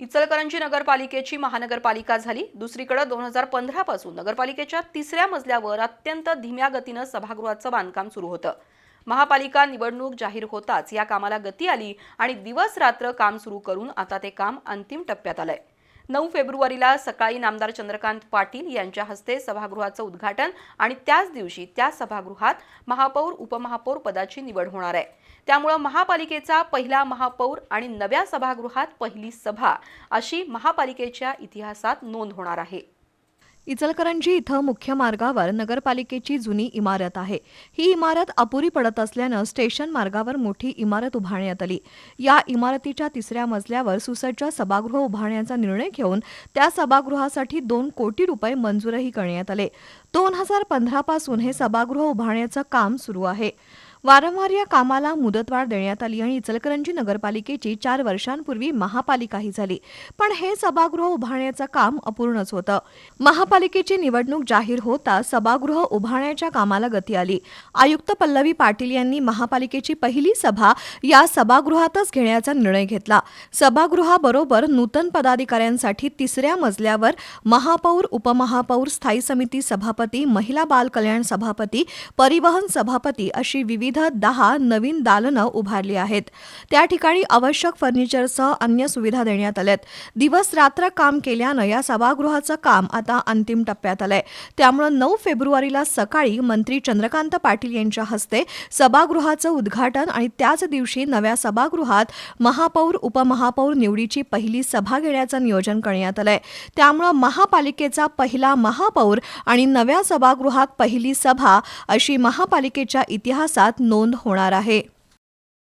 इचलकरंजी नगरपालिकेची महानगरपालिका झाली. दुसरीकडे दोन हजार पंधरा पासून नगरपालिकेच्या तिसऱ्या मजल्यावर अत्यंत धीम्या गतीनं सभागृहाचं बांधकाम सुरू होतं. महापालिका निवडणूक जाहीर होताच या कामाला गती आली आणि दिवस रात्र काम सुरू करून आता ते काम अंतिम टप्प्यात आलंय. नऊ फेब्रुवारीला सकाळी नामदार चंद्रकांत पाटील यांच्या हस्ते सभागृहाचं उद्घाटन आणि त्याच दिवशी त्या सभागृहात महापौर उपमहापौर पदाची निवड होणार आहे. त्यामुळं महापालिकेचा पहिला महापौर आणि नव्या सभागृहात पहिली सभा अशी महापालिकेच्या इतिहासात नोंद होणार आहे. इचलकरंजी इथं मुख्य मार्गावर नगरपालिकेची जुनी इमारत आहे. ही इमारत अपुरी पडत असल्यानं स्टेशन मार्गावर मोठी इमारत उभारण्यात आली. या इमारतीच्या तिसऱ्या मजल्यावर सुसज्ज सभागृह उभारण्याचा निर्णय घेऊन त्या सभागृहासाठी दोन कोटी रुपये मंजूरही करण्यात आले. दोन हजार पंधरापासून हे सभागृह उभारण्याचं काम सुरू आहे. वारंवार या कामाला मुदतवाढ देण्यात आली आणि इचलकरंजी नगरपालिकेची चार वर्षांपूर्वी महापालिकाही झाली. पण हे सभागृह उभारण्याचं काम अपूर्णच होतं. महापालिकेची निवडणूक जाहीर होता सभागृह उभारण्याच्या कामाला गती आली. आयुक्त पल्लवी पाटील यांनी महापालिकेची पहिली सभा या सभागृहातच घेण्याचा निर्णय घेतला. सभागृहाबरोबर नूतन पदाधिकाऱ्यांसाठी तिसऱ्या मजल्यावर महापौर उपमहापौर स्थायी समिती सभापती महिला बाल कल्याण सभापती परिवहन सभापती अशी विविध दहा नवीन दालनं उभारली आहेत. त्या ठिकाणी आवश्यक फर्निचरसह अन्य सुविधा देण्यात आल्यात. दिवस रात्र काम केल्यानं या सभागृहाचं काम आता अंतिम टप्प्यात आलंय. त्यामुळं नऊ फेब्रुवारीला सकाळी मंत्री चंद्रकांत पाटील यांच्या हस्ते सभागृहाचं उद्घाटन आणि त्याच दिवशी नव्या सभागृहात महापौर उपमहापौर निवडीची पहिली सभा घेण्याचं नियोजन करण्यात आलंय. त्यामुळं महापालिकेचा पहिला महापौर आणि नव्या सभागृहात पहिली सभा अशी महापालिकेच्या इतिहासात नोंद होणार आहे.